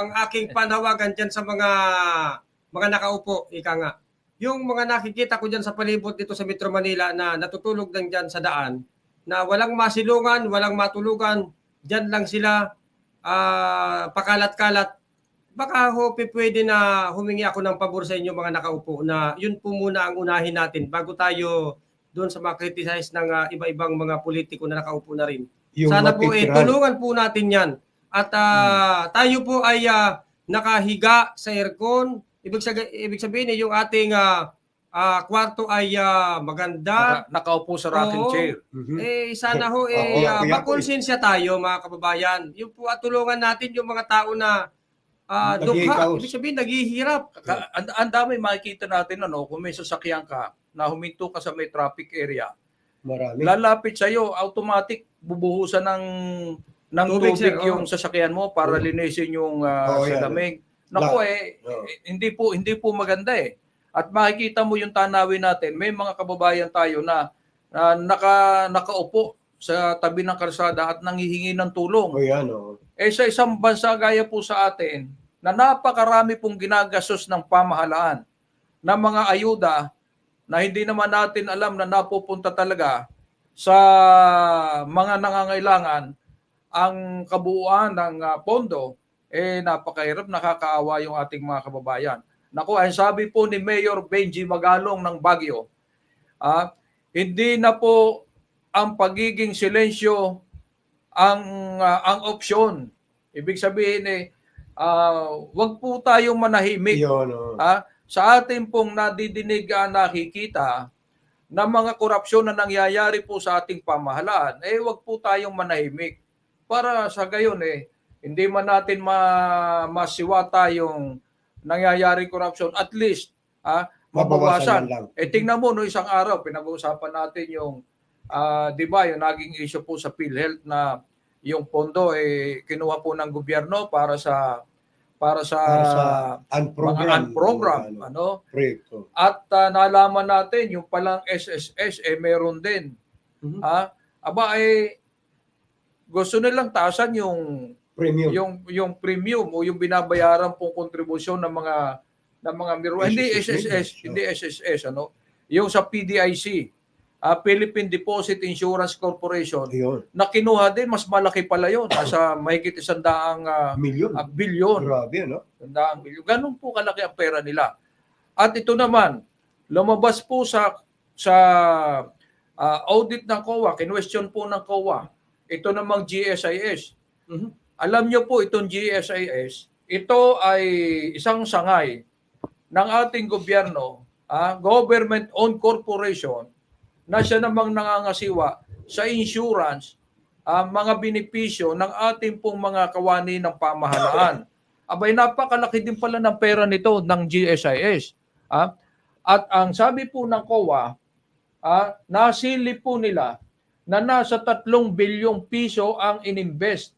ang aking panawagan dyan sa mga mga nakaupo, ika nga. Yung mga nakikita ko dyan sa palibot dito sa Metro Manila na natutulog lang dyan sa daan, na walang masilungan, walang matulugan, dyan lang sila ah, pakalat-kalat. Baka ho, pwede na humingi ako ng pabor sa inyo mga nakaupo na yun po muna ang unahin natin bago tayo doon sa mga criticize ng ah, iba-ibang mga politiko na nakaupo na rin. Yung Sana po eh, matitirahan. tulungan po natin yan. At ah, tayo po ay ah, nakahiga sa aircon. Ibig, sabi- ibig sabihin eh, yung ating ah, ah, kwarto ay ah, maganda. Naka, nakaupo sa rocking Oo. chair. Mhm. Eh, sana ho, Oo, eh, kaya po makonsensya tayo mga kababayan. Yung po at tulungan natin yung mga tao na ah, dukha. Ibig sabihin, naghihirap. Ka- Ang, ang dami makikita natin ano, kung may sasakyan ka na huminto ka sa may traffic area, Marami. lalapit sa iyo, automatic bubuhusan ng ng Tubig, tubig, oo. yung sasakyan mo para Oo. linisin yung uh, Oo, yan. lamig. Nako eh, Oo. eh, hindi po hindi po maganda eh. At makikita mo yung tanawin natin, may mga kababayan tayo na, na naka nakaupo sa tabi ng kalsada at nanghihingi ng tulong. O yan, o. Eh sa isang bansa gaya po sa atin, na napakarami pong ginagastos ng pamahalaan ng mga ayuda na hindi naman natin alam na napupunta talaga sa mga nangangailangan ang kabuuan ng ah, pondo eh napakahirap nakakaawa yung ating mga kababayan. Naku, ang sabi po ni Mayor Benji Magalong ng Baguio, ah, hindi na po ang pagiging silensyo ang ah, ang opsyon. Ibig sabihin eh ah, wag po tayong manahimik Yun, o. ha, sa ating pong nadidinig at nakikita na mga korupsyon na nangyayari po sa ating pamahalaan, eh wag po tayong manahimik. Para sa gayon eh, hindi man natin ma masiwata yung nangyayari korupsyon, at least ha, Mabawasan lang. Eh tingnan mo no isang araw pinag-uusapan natin yung ah, 'di ba, yung naging issue po sa PhilHealth na yung pondo eh kinuha po ng gobyerno para sa para sa, Para sa mga unprogram. unprogram Ano, ano proyekto. at ah, nalaman natin yung palang SSS eh meron din Mhm. ha aba eh gusto nilang taasan yung Premium. yung yung premium o yung binabayaran pong kontribusyon ng mga ng mga miro hindi SSS, hindi SSS ano yung sa PDIC ah, Philippine Deposit Insurance Corporation Yun. na kinuha din mas malaki pala yon nasa mahigit isang daang ah, Milyon. ah, bilyon Grabe, no? Tandaan bilyon. Ganun po kalaki ang pera nila. At ito naman, lumabas po sa sa ah, audit ng COA, kinwestiyon po ng COA, ito namang GSIS. Mhm. Alam niyo po itong GSIS, ito ay isang sangay ng ating gobyerno, ah, government-owned corporation, na siya namang nangangasiwa sa insurance, ah, mga benepisyo ng ating pong mga kawani ng pamahalaan. Abay, napakalaki din pala ng pera nito ng GSIS. Ah. At ang sabi po ng COA, ah, nasilip po nila na nasa 3 bilyong piso ang ininvest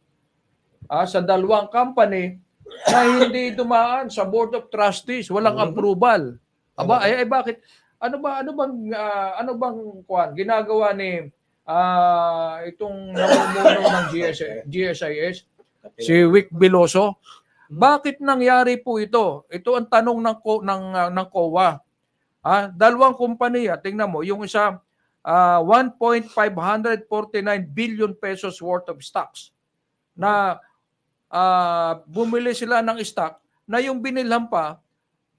ah, sa dalawang company na hindi dumaan sa Board of Trustees, walang Mhm. approval. Aba, ay, ay bakit? Ano ba ano bang ah, ano bang kuan ginagawa ni ah, itong namumuno ng GSIS, GSIS si Wick Biloso? Bakit nangyari po ito? Ito ang tanong ng ko ng ah, ng COA. Ah, dalawang kumpanya, tingnan mo, yung isa ah, 1.549 billion pesos worth of stocks na ah, bumili sila ng stock na yung binilhan pa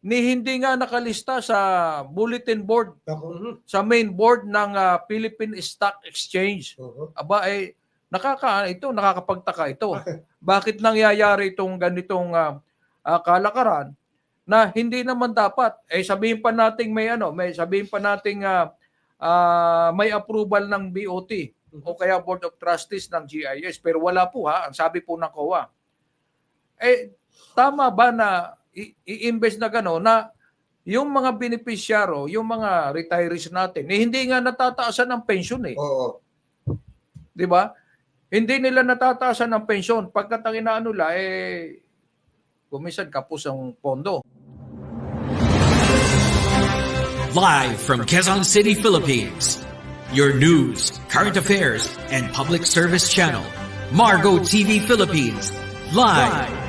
ni hindi nga nakalista sa bulletin board Ako. Mhm. sa main board ng ah, Philippine Stock Exchange. Oo. Aba eh nakaka ito nakakapagtaka ito. Bakit nangyayari itong ganitong ah, ah, kalakaran na hindi naman dapat eh sabihin pa nating may ano, may sabihin pa nating ah, ah, may approval ng BOT o kaya Board of Trustees ng GIS pero wala po ha, ang sabi po ng COA. Eh tama ba na i-invest na gano'n na yung mga beneficiaryo, yung mga retirees natin, eh, hindi nga natataasan ng pension eh. Oo. Di ba? Hindi nila natataasan ng pensyon. Pagkat ang inaano eh, kumisan kapos ang pondo. Live from Quezon City, Philippines. Your news, current affairs, and public service channel. Margo TV Philippines. Live